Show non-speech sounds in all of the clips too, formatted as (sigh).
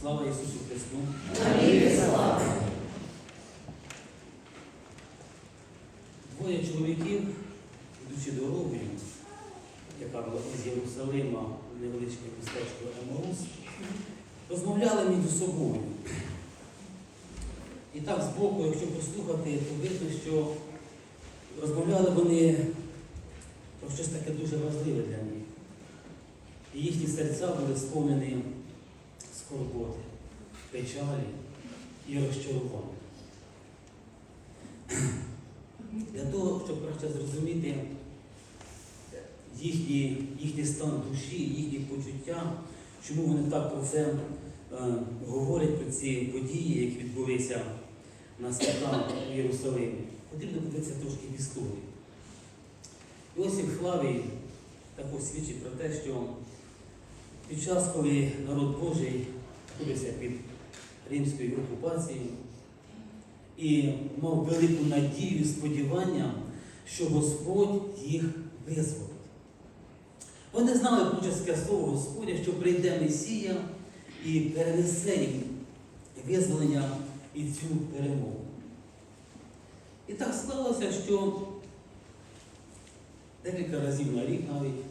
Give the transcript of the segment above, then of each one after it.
Слава Ісусу Христу! Двоє чоловіків, йдучи дорогою, яка була з Єрусалима в невеличке містечко Емаус, розмовляли між собою. І так збоку, якщо послухати, то видно, що розмовляли вони про щось таке дуже важливе для них. І їхні серця були сповнені скорботи, печалі і розчарування. Для того, щоб краще зрозуміти їхній, їхній стан душі, їхні почуття, чому вони так про це е, говорять, про ці події, які відбулися на святах в Єрусалимі, потрібно подивитися трошки в історію. Іосиф Флавій також свідчить про те, що під час, коли народ Божий знаходився під римською окупацією і мав велику надію, і сподівання, що Господь їх визволить. Вони знали бучаське слово Господня, що прийде Месія і перенесе їм визволення і цю перемогу. І так склалося, що декілька разів на рік навіть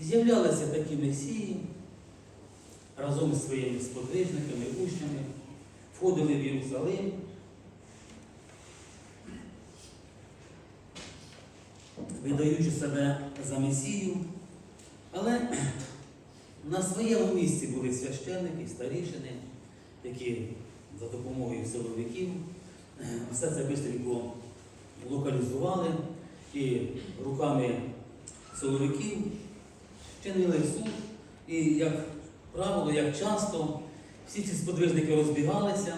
з'являлися такі месії разом з своїми сподвижниками, учнями, входили в Єрусалим, видаючи себе за Месію, але на своєму місці були священники, старішини, які за допомогою силовиків все це швидко локалізували і руками силовиків чинили суд. І, як правило, як часто, всі ці сподвижники розбігалися,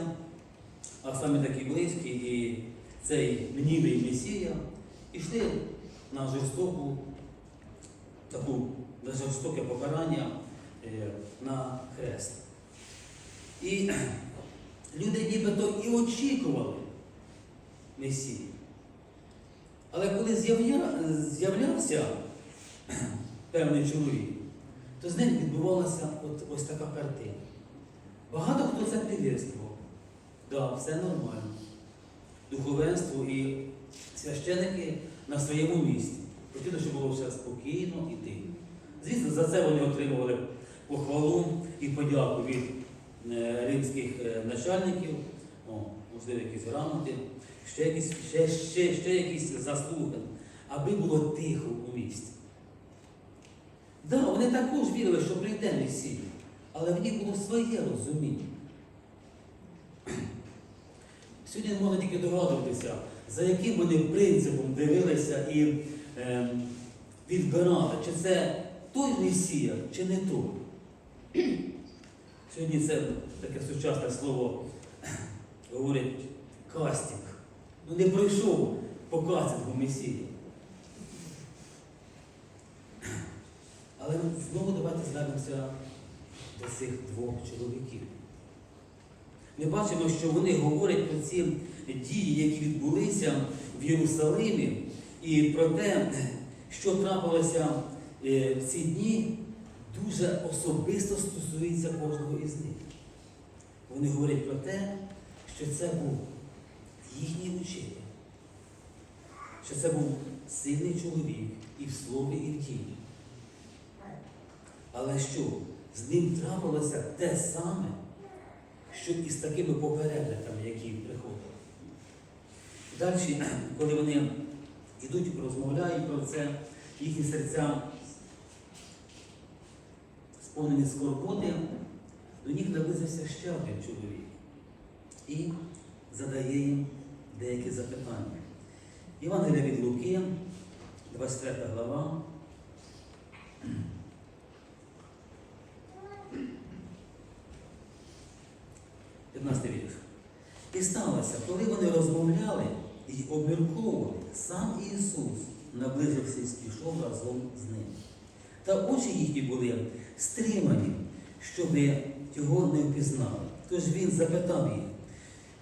а саме такі близькі, і цей мнівий Месія йшли на жорстоку, таку, на жорстоке покарання е, на хрест. І (clears throat) люди нібито і очікували Месії. Але коли з'явля- з'являвся (clears throat) певний чоловік, то з ним відбувалася от, ось така картина. Багато хто це привірствував. Да, все нормально. Духовенство і священики на своєму місці. Хотіли, щоб було все спокійно і тихо. Звісно, за це вони отримували похвалу і подяку від е, римських е, начальників, о, можливо, якісь грамоти, ще якісь, ще, ще, ще якісь заслуги, аби було тихо у місті. Да, вони також вірили, що прийде Месія, але в них було своє розуміння. (clears throat) Сьогодні можна тільки догадуватися, за яким вони принципом дивилися і е, відбирали, чи це той Месія, чи не той. Сьогодні це таке сучасне слово говорить кастинг. Ну не пройшов по кастингу Месія. Але знову давайте звернемося до цих двох чоловіків. Ми бачимо, що вони говорять про ці дії, які відбулися в Єрусалимі, і про те, що трапилося в ці дні, дуже особисто стосується кожного із них. Вони говорять про те, що це був їхній учитель, що це був сильний чоловік і в слові, і в ділі. Але що? З ним трапилося те саме, що і з такими попередниками, які приходили. Далі, коли вони йдуть, розмовляють про це, їхні серця сповнені скорботи, до них наблизився ще один чоловік і задає їм деякі запитання. Івангелія від Луки, 23 глава. І сталося, коли вони розмовляли і обмірковували, сам Ісус наблизився і пішов разом з ними. Та очі їхні були стримані, щоб його не впізнали. Тож він запитав їх,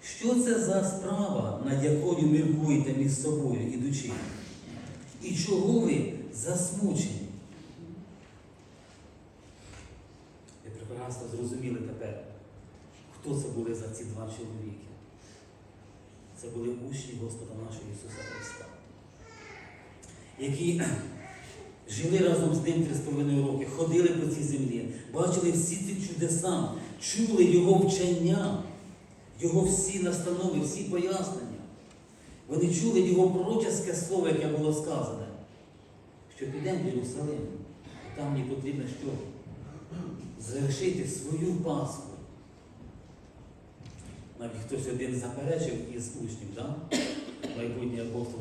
що це за справа, над якою міркуєте між собою, ідучи? І чого ви засмучені? Ви прекрасно зрозуміли тепер, Хто це були за ці два чоловіки? Це були учні Господа нашого Ісуса Христа, які жили разом з ним три з половиною роки, ходили по цій землі, бачили всі ці чудеса, чули Його вчення, Його всі настанови, всі пояснення. Вони чули Його пророчеське слово, яке було сказане, що підемо в Єрусалим, і там мені потрібно що? Завершити свою Пасху. Навіть хтось один заперечив із учнів, да? майбутній апостол,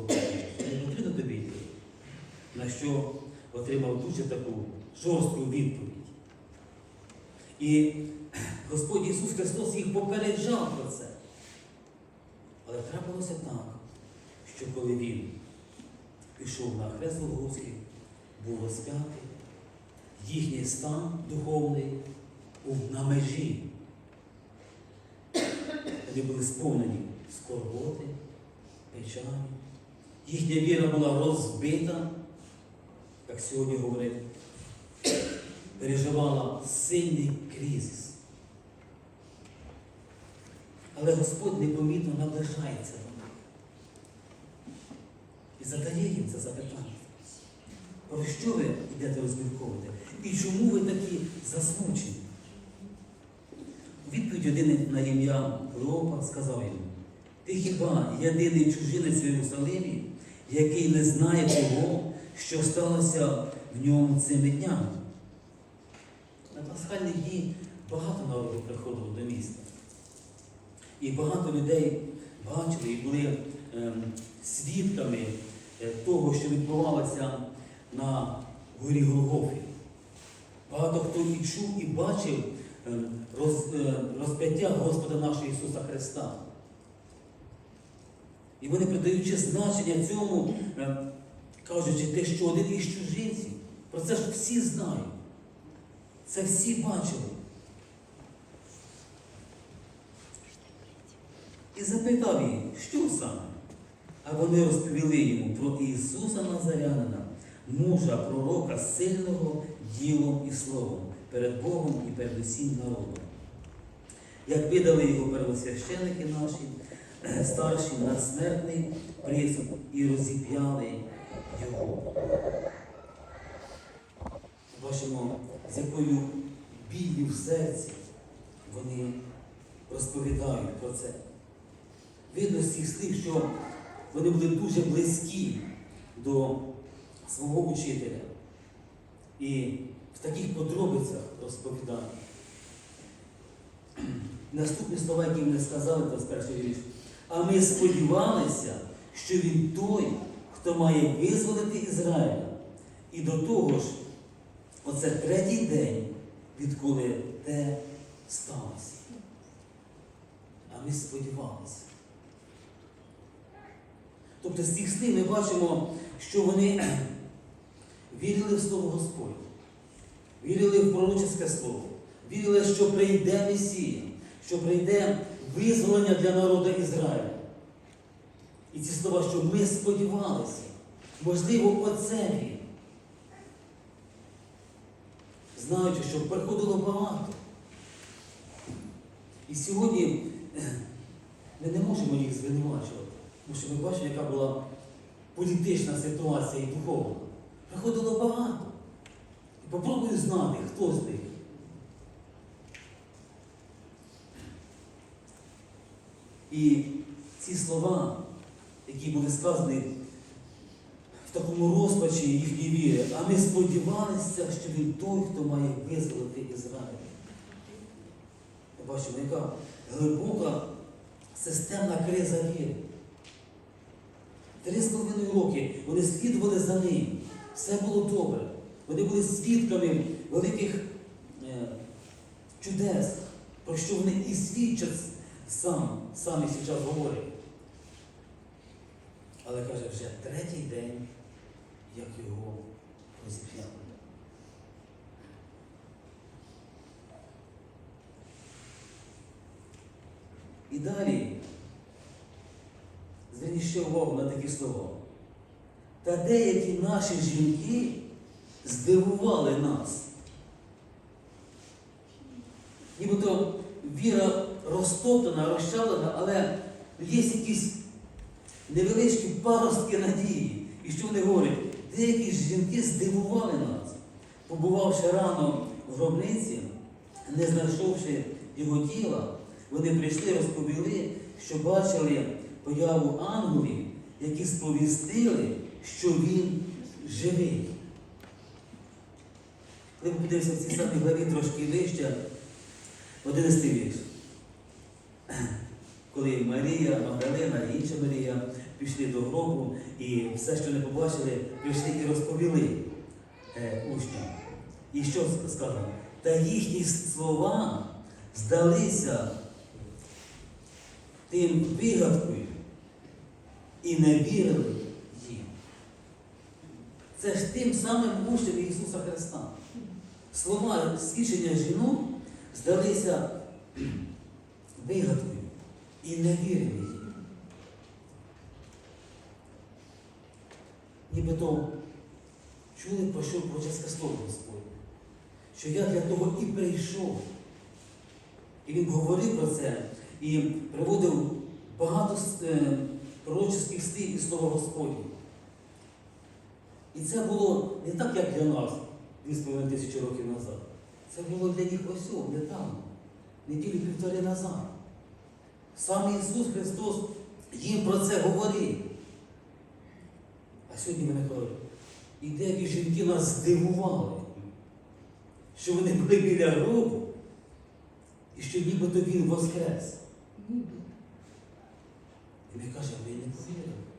не потрібно тобі йти. На що отримав дуже таку жорстку відповідь. І (clears throat) Господь Ісус Христос їх попереджав про це. Але трапилося так, що коли Він пішов на хрест Голгофський, був розп'ятий, їхній стан духовний був на межі. Вони були сповнені скорботи, печалі. Їхня віра була розбита, як сьогодні говорить, переживала сильний кризис. Але Господь непомітно наближається до них і задає їм це запитання. Про що ви йдете розмірковувати? І чому ви такі засмучені? Відповідь один на ім'я Клеопа сказав йому, ти хіба єдиний чужинець в Єрусалимі, який не знає того, що сталося в ньому цими днями? На пасхальні дні багато народу приходило до міста. І багато людей бачили і були ем, свідками е, того, що відбувалося на горі Голгофі. Багато хто і чув, і бачив ем, роз, е, розп'яття Господа нашого Ісуса Христа. І вони, придаючи значення цьому, е, кажучи те, що один із чужинців, про це ж всі знають. Це всі бачили. І запитав їх, що саме? А вони розповіли йому про Ісуса Назарянина, мужа, пророка, сильного ділом і словом перед Богом і перед усім народом. Як видали його первосвященники наші, (clears throat) старші на смертний присуд і розіп'яли його. Бачимо, з якою біллю в серці вони розповідають про це. Видно з цих слів, що вони були дуже близькі до свого учителя. І в таких подробицях розповідають. Наступні слова, які вони сказали, то з перший вірш. А ми сподівалися, що він той, хто має визволити Ізраїля. І до того ж, оце третій день, відколи те сталося. А ми сподівалися. Тобто з цих слів ми бачимо, що вони (clears throat) вірили в Слово Господнє, вірили в пророчеське слово, вірили, що прийде Месія, що прийде визволення для народу Ізраїля. І ці слова, що ми сподівалися, можливо, оце він. Знаючи, що приходило багато. І сьогодні ми не можемо їх звинувачувати. Тому що ми бачимо, яка була політична ситуація і духовна. Приходило багато. І попробую знати, хто з них. І ці слова, які були сказані в такому розпачі їхньої віри, а ми сподівалися, що він той, хто має визволити Ізраїль. Ми бачимо, яка глибока системна криза віри. Три з половиною роки вони слідували за ним. Все було добре. Вони були свідками великих е, чудес, про що вони і свідчать сам, самі зараз говорять. Але каже, вже третій день, як його розіп'яли. І далі Зверніть ще увагу на такі слова. Та деякі наші жінки здивували нас. Нібито віра розтоптана, розчавлена, але є якісь невеличкі паростки надії. І що вони говорять? Деякі ж жінки здивували нас, побувавши рано в гробниці, не знайшовши його тіла, вони прийшли, розповіли, що бачили появу ангелів, які сповістили, що він живий. Коли ми подивимося в цій самій главі трошки вище, 11 вірш. Коли Марія, Магдалина і інша Марія пішли до гробу і все, що не побачили, прийшли і розповіли е, учням. І що сказано? Та їхні слова здалися тим вигадкою і не вірили їм. Це ж тим самим учням Ісуса Христа. Слова свідчення жінок здалися вигадкою і не вірили їм. Нібито чули про що проческе слово Господнє, що я для того і прийшов. І він говорив про це і приводив багато е, пророчих слів із слова Господнього. І це було не так, як для нас 2,5 тисячі років назад. Це було для них ось недавно, неділі півтори назад. Сам Ісус Христос їм про це говорив. А сьогодні мене кажуть, і деякі жінки нас здивували, що вони були біля гробу, і що нібито Він воскрес. І ми кажемо, ми не повірили.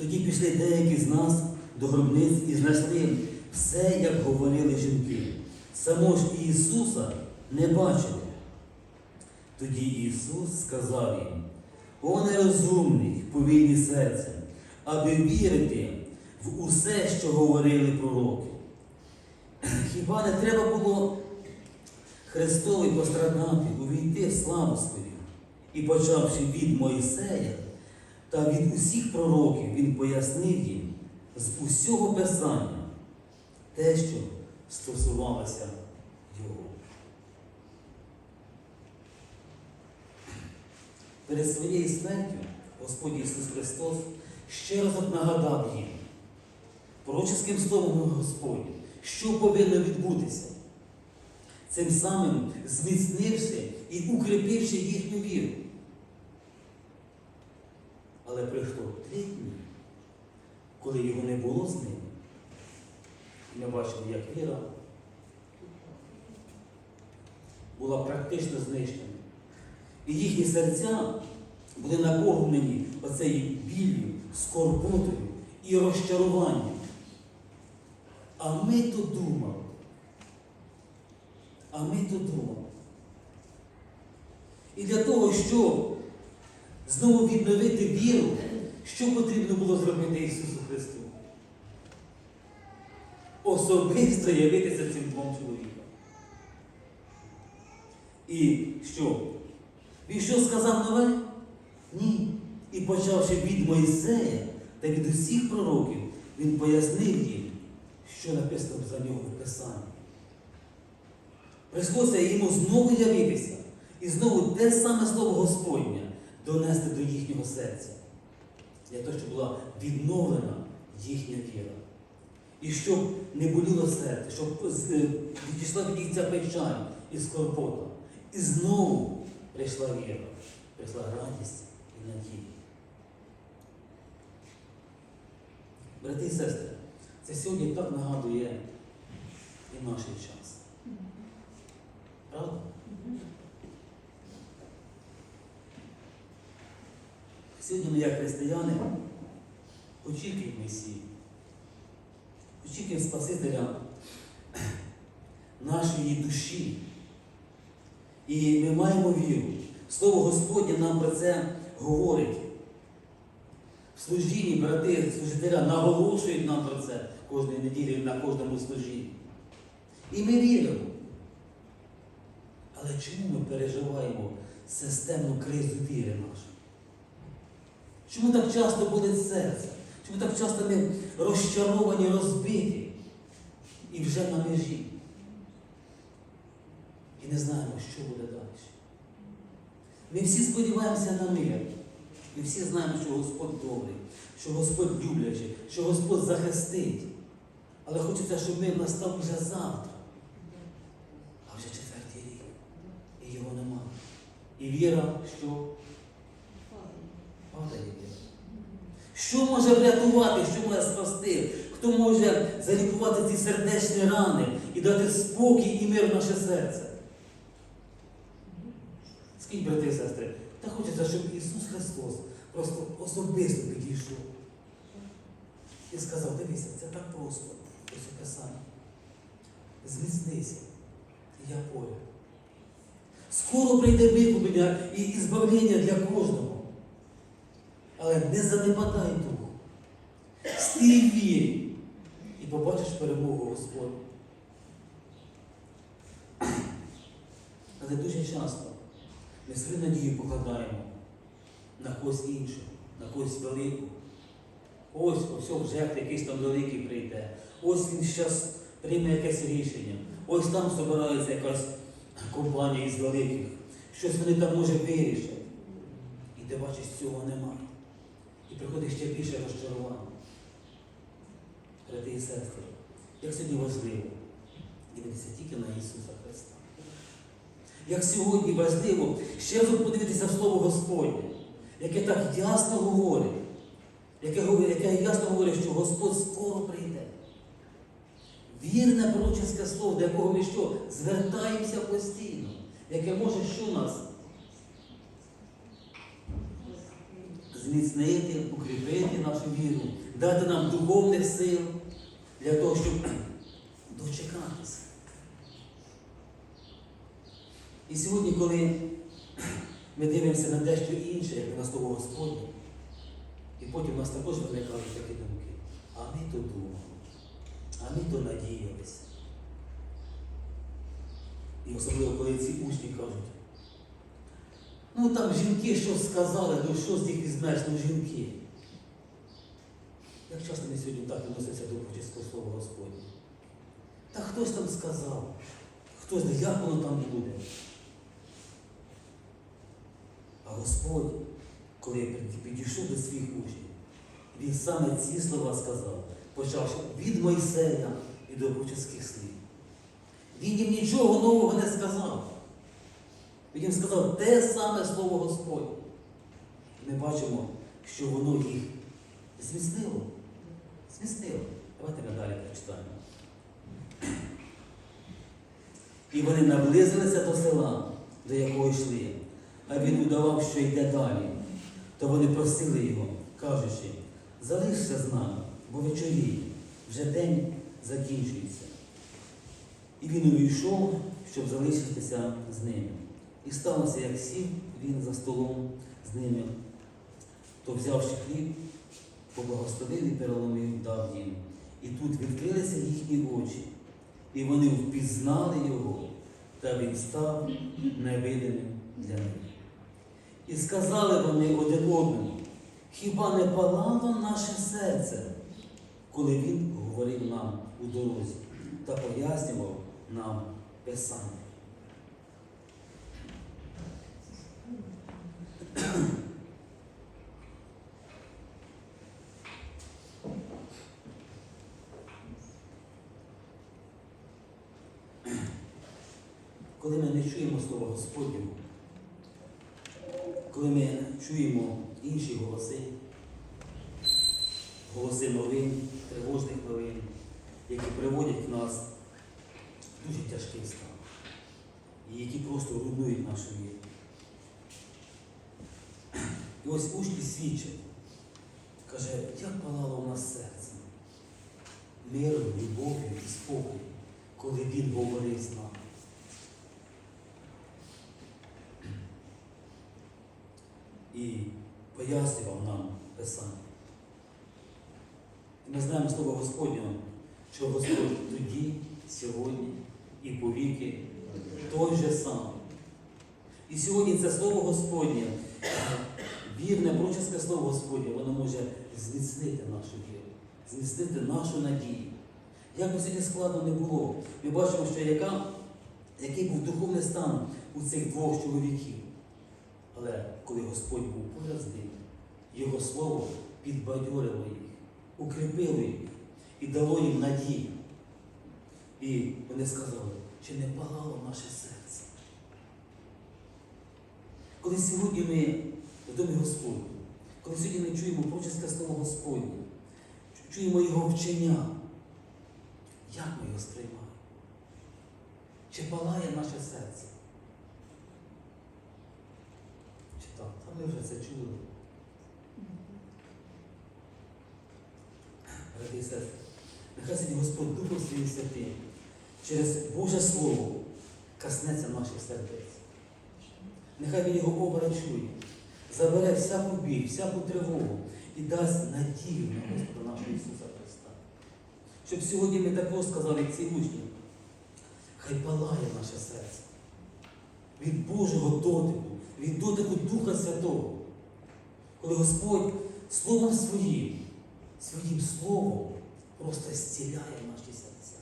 Тоді пішли деякі з нас до гробниць і знайшли все, як говорили жінки. Самого ж Ісуса не бачили. Тоді Ісус сказав їм, о нерозумний, повільні серцем, аби вірити в усе, що говорили пророки. Хіба не треба було Христові пострадати, увійти в славу свою? І почавши від Моїсея та від усіх пророків, він пояснив їм з усього Писання те, що стосувалося його. Перед своєю смертю Господь Ісус Христос ще раз нагадав їм пророческим словом Господь, що повинно відбутися, цим самим зміцнивши і укріпивши їхню віру. Але прийшло три дні, коли його не було з ними. І ми бачимо, як віра була практично знищена. І їхні серця були наповнені оцею біллю, скорботою і розчаруванням. А ми то думали. А ми то думали. І для того, щоб знову відновити віру, що потрібно було зробити Ісусу Христу? Особисто явитися цим двом чоловікам. І що? Він що сказав нове? Ні. І почавши від Мойсея та від усіх пророків, він пояснив їм, що написано за нього в Писанні. Прийшлося йому знову явитися і знову те саме слово Господнє донести до їхнього серця, для того, щоб була відновлена їхня віра. І щоб не боліло серце, щоб відійшла від них ця печаль і скорбота. І знову прийшла віра, прийшла радість і надія. Брати і сестри, це сьогодні так нагадує і наш час. Правда? Сьогодні ми, як християни, очікуємо Месії, очікуємо Спасителя нашої душі. І ми маємо віру. Слово Господнє нам про це говорить. В служінні брати служителя наголошують нам про це кожної неділі на кожному служінні. І ми віримо. Але чому ми переживаємо системну кризу віри нашу? Чому так часто болить серце? Чому так часто ми розчаровані, розбиті і вже на межі? І не знаємо, що буде далі. Ми всі сподіваємося на мир. Ми всі знаємо, що Господь добрий, що Господь люблячий, що Господь захистить. Але хочеться, щоб мир настав вже завтра. А вже четвертий рік. І його нема. І віра, що падає віра. Що може врятувати, що може спасти? Хто може залікувати ці сердечні рани і дати спокій і мир в наше серце? Скажіть, брати і сестри, та хочеться, щоб Ісус Христос просто особисто підійшов і сказав, дивися, це так просто, ось Писання. Зміцнися, я поряд. Скоро прийде викуплення і збавлення для кожного. Але не занепадай духу. Стій в вірі і побачиш перемогу Господню. Але дуже часто ми свою надію покладаємо на когось іншого, на когось великого. Ось ось вже якийсь там великий прийде. Ось він зараз прийме якесь рішення. Ось там збирається якась компанія із великих. Щось вони там може вирішать. І ти бачиш, цього немає. І приходить ще більше розчарування. Брати і сестри, як сьогодні важливо дивитися тільки на Ісуса Христа. Як сьогодні важливо ще раз подивитися в Слово Господнє, яке так ясно говорить, яке, яке ясно говорить, що Господь скоро прийде. Вірне пророчеське слово, до якого ми що? Звертаємося постійно, яке може що нас зміцнити, укріпити нашу віру, дати нам духовних сил для того, щоб (clears throat) дочекатися. І сьогодні, коли (clears throat) ми дивимося на дещо інше, як на слово Господнє, і потім у нас також виникають такі думки, а ми то думали, а ми то надіялися. І особливо, коли ці учні кажуть, ну там жінки щось сказали, ну що з них візьмеш, ну жінки. Як часто ми сьогодні так відносимося до початку слова Господнє? Та хтось там сказав, хтось знає, як воно там буде. А Господь, коли підійшов до своїх учнів, він саме ці слова сказав, почавши від Мойсея і до початських слів. Він їм нічого нового не сказав. Він сказав те саме слово Господь. Ми бачимо, що воно їх зміцнило. Зміцнило. Давайте ми далі прочитаємо. І вони наблизилися до села, до якого йшли, а він удавав, що йде далі. То вони просили його, кажучи, залишся з нами, бо вечоріє, вже день закінчується. І він увійшов, щоб залишитися з ними. І сталося, як сів він за столом з ними, то взявши хліб, поблагословив і переломив, дав їм. І тут відкрилися їхні очі, і вони впізнали його, та він став невидимим для них. І сказали вони один одному, хіба не палало наше серце, коли він говорив нам у дорозі та пояснював нам Писання. Коли ми не чуємо Слова Господнього, коли ми чуємо інші голоси, голоси новин, тривожних новин, які приводять нас в дуже тяжкий стан, і які просто руйнують нашу віру. Ось учні свідчать, каже, як палало у нас серце, миром, любов'ю і спокою, коли він говорив з нами. і пояснював нам Писання. І ми знаємо слово Господнього, що Господь тоді, сьогодні і повіки той же самий. І сьогодні це слово Господнє, вірне, проческе слово Господнє, воно може зміцнити нашу віру, зміцнити нашу надію. Як би сьогодні складно не було, ми бачимо, що яка, який був духовний стан у цих двох чоловіків. Але коли Господь був поряд з ними, Його слово підбадьорило їх, укріпило їх і дало їм надію. І вони сказали, чи не палало наше серце. Коли сьогодні ми в домі Господні, коли сьогодні ми чуємо проческе слово Господнє, чуємо Його вчення, як ми його сприймаємо? Чи палає наше серце? Чи так? Та ми вже це чули. Брати і сестри, нехай сьогодні Господь Духом Своїм Святим через Боже Слово коснеться наших сердець. Нехай Він його обрачує, забере всяку біль, всяку тривогу і дасть надію на Господа нашого Ісуса Христа. Щоб сьогодні ми також сказали ці учні, хай палає наше серце від Божого дотику, від дотику Духа Святого. Коли Господь Словом Своїм, своїм Словом просто зціляє наші серця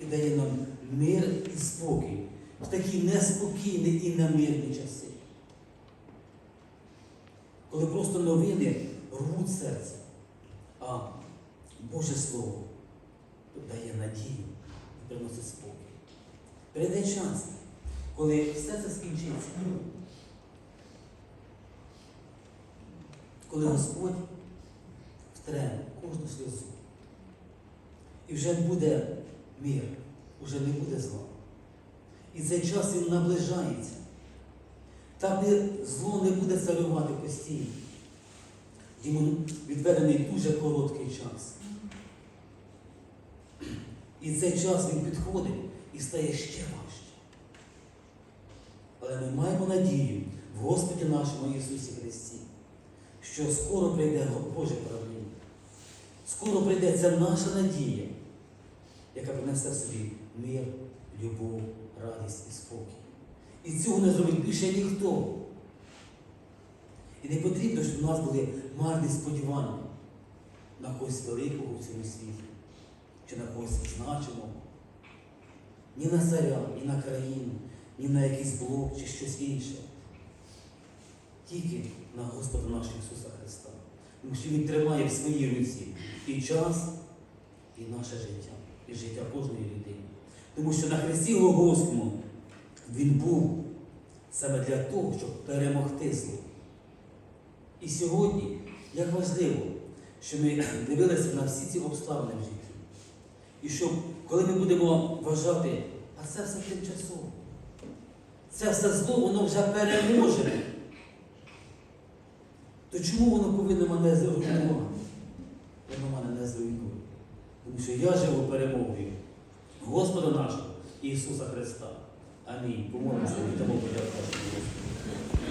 і дає нам мир і спокій в такі неспокійні і намірні часи. Коли просто новини рвуть серце, а Боже Слово дає надію і приносить спокій. Прийде час, коли все це скінчиться. Коли Господь втре кожну сльозу. І вже буде мир, вже не буде зла. І цей час він наближається. Там де зло не буде царювати постійно. Йому відведений дуже короткий час. І цей час він підходить і стає ще важче. Але ми маємо надію в Господі нашому Ісусі Христі, що скоро прийде Боже правління. Скоро прийде ця наша надія, яка принесе в собі мир, любов, радість і спокій. І цього не зробить більше ніхто. І не потрібно, щоб у нас були марні сподівання на когось великого в цьому світі, чи на когось значимого. Ні на царя, ні на країну, ні на якийсь блок чи щось інше. Тільки на Господа нашого Ісуса Христа. Тому що Він тримає в своїй руці і час, і наше життя, і життя кожної людини. Тому що на Христі Голгофському Він був саме для того, щоб перемогти зло. І сьогодні, як важливо, що ми дивилися на всі ці обставини в житті. І щоб, коли ми будемо вважати, а це все тимчасово, це все зло, воно вже переможене, то чому воно повинно мене зруйнувати? Воно мене не зруйнує. Тому що я живу перемогою Господа нашого Ісуса Христа. Амінь. Помолимося, і тому подякувати Господу.